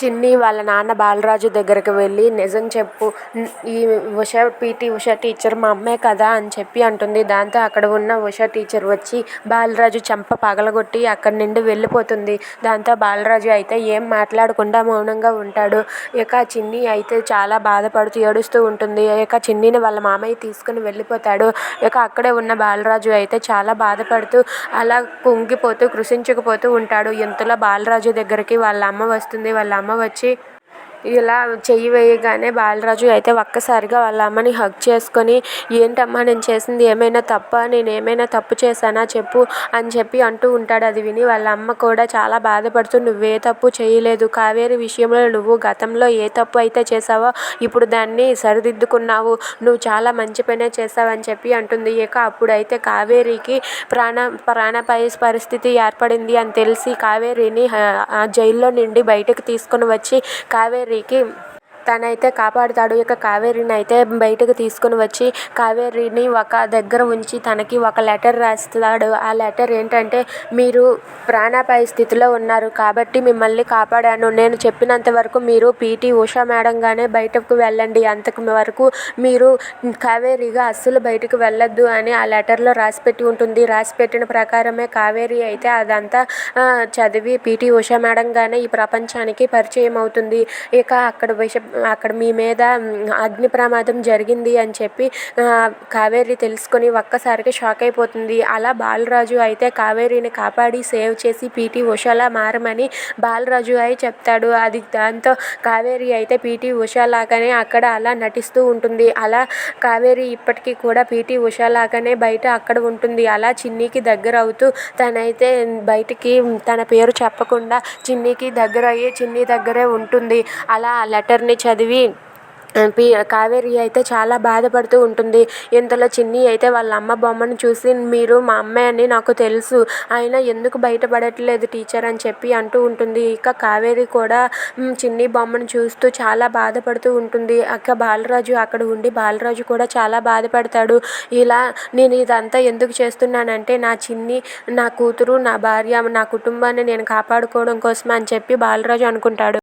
చిన్ని వాళ్ళ నాన్న బాలరాజు దగ్గరికి వెళ్ళి నిజం చెప్పు ఈ ఉష పీటీ ఉష టీచర్ మా అమ్మే కదా అని చెప్పి అంటుంది. దాంతో అక్కడ ఉన్న ఉష టీచర్ వచ్చి బాలరాజు చెంప పగలగొట్టి అక్కడి నుండి వెళ్ళిపోతుంది. దాంతో బాలరాజు అయితే ఏం మాట్లాడకుండా మౌనంగా ఉంటాడు. ఇక చిన్ని అయితే చాలా బాధపడుతూ ఏడుస్తూ ఉంటుంది. ఇక చిన్నిని వాళ్ళ మామయ్య తీసుకుని వెళ్ళిపోతాడు. ఇక అక్కడే ఉన్న బాలరాజు అయితే చాలా బాధపడుతూ అలా కుంగిపోతూ కృషించుకుపోతూ ఉంటాడు. ఇంతలో బాలరాజు దగ్గరికి వాళ్ళ అమ్మ వస్తుంది. వాళ్ళ అమ్మ వచ్చి ఇలా చెయ్యి వేయగానే బాలరాజు అయితే ఒక్కసారిగా వాళ్ళ అమ్మని హగ్ చేసుకొని ఏంటమ్మా నేను చేసింది ఏమైనా తప్ప? నేను ఏమైనా తప్పు చేశానా చెప్పు అని చెప్పి అంటూ ఉంటాడు. అది విని వాళ్ళ అమ్మ కూడా చాలా బాధపడుతూ నువ్వే తప్పు చేయలేదు. కావేరి విషయంలో నువ్వు గతంలో ఏ తప్పు అయితే చేసావో ఇప్పుడు దాన్ని సరిదిద్దుకున్నావు. నువ్వు చాలా మంచి పనే చేసావని చెప్పి అంటుంది. ఇక అప్పుడైతే కావేరికి ప్రాణ ప్రాణపాయ పరిస్థితి ఏర్పడింది అని తెలిసి కావేరిని ఆ జైల్లో నుండి బయటకు తీసుకొని వచ్చి కావేరి కావేరికి తనైతే కాపాడుతాడు. ఇక కావేరిని అయితే బయటకు తీసుకుని వచ్చి కావేరిని ఒక దగ్గర ఉంచి తనకి ఒక లెటర్ రాస్తాడు. ఆ లెటర్ ఏంటంటే మీరు ప్రాణాపాయ స్థితిలో ఉన్నారు కాబట్టి మిమ్మల్ని కాపాడాను. నేను చెప్పినంత వరకు మీరు పీటీ ఉషా మేడంగానే బయటకు వెళ్ళండి. అంతకు వరకు మీరు కావేరిగా అస్సలు బయటకు వెళ్ళొద్దు అని ఆ లెటర్లో రాసిపెట్టి ఉంటుంది. రాసిపెట్టిన ప్రకారమే కావేరి అయితే అదంతా చదివి పీటీ ఉషా మేడంగానే ఈ ప్రపంచానికి పరిచయం అవుతుంది. ఇక అక్కడ విష అక్కడ మీ మీద అగ్ని ప్రమాదం జరిగింది అని చెప్పి కావేరి తెలుసుకొని ఒక్కసారిగా షాక్ అయిపోతుంది. అలా బాలరాజు అయితే కావేరిని కాపాడి సేవ్ చేసి పీటీ ఉషాలా మారమని బాలరాజు అయి చెప్తాడు. అది దాంతో కావేరి అయితే పీటీ ఉషాలాగానే అక్కడ అలా నటిస్తూ ఉంటుంది. అలా కావేరి ఇప్పటికీ కూడా పీటీ ఉషాలాగానే బయట అక్కడ ఉంటుంది. అలా చిన్నీకి దగ్గర అవుతూ తనైతే బయటికి తన పేరు చెప్పకుండా చిన్నీకి దగ్గర అయ్యి చిన్ని దగ్గరే ఉంటుంది. అలా ఆ లెటర్ని చదివి పి కావేరి అయితే చాలా బాధపడుతూ ఉంటుంది. ఇంతలో చిన్ని అయితే వాళ్ళ అమ్మ బొమ్మను చూసి మీరు మా అమ్మే అని నాకు తెలుసు. అయినా ఎందుకు బయటపడట్లేదు టీచర్? అని చెప్పి అంటూ ఉంటుంది. ఇక కావేరి కూడా చిన్ని బొమ్మను చూస్తూ చాలా బాధపడుతూ ఉంటుంది. అక్క బాలరాజు అక్కడ ఉండి బాలరాజు కూడా చాలా బాధపడతాడు. ఇలా నేను ఇదంతా ఎందుకు చేస్తున్నానంటే నా చిన్ని నా కూతురు నా భార్య నా కుటుంబాన్ని నేను కాపాడుకోవడం కోసం అని చెప్పి బాలరాజు అనుకుంటాడు.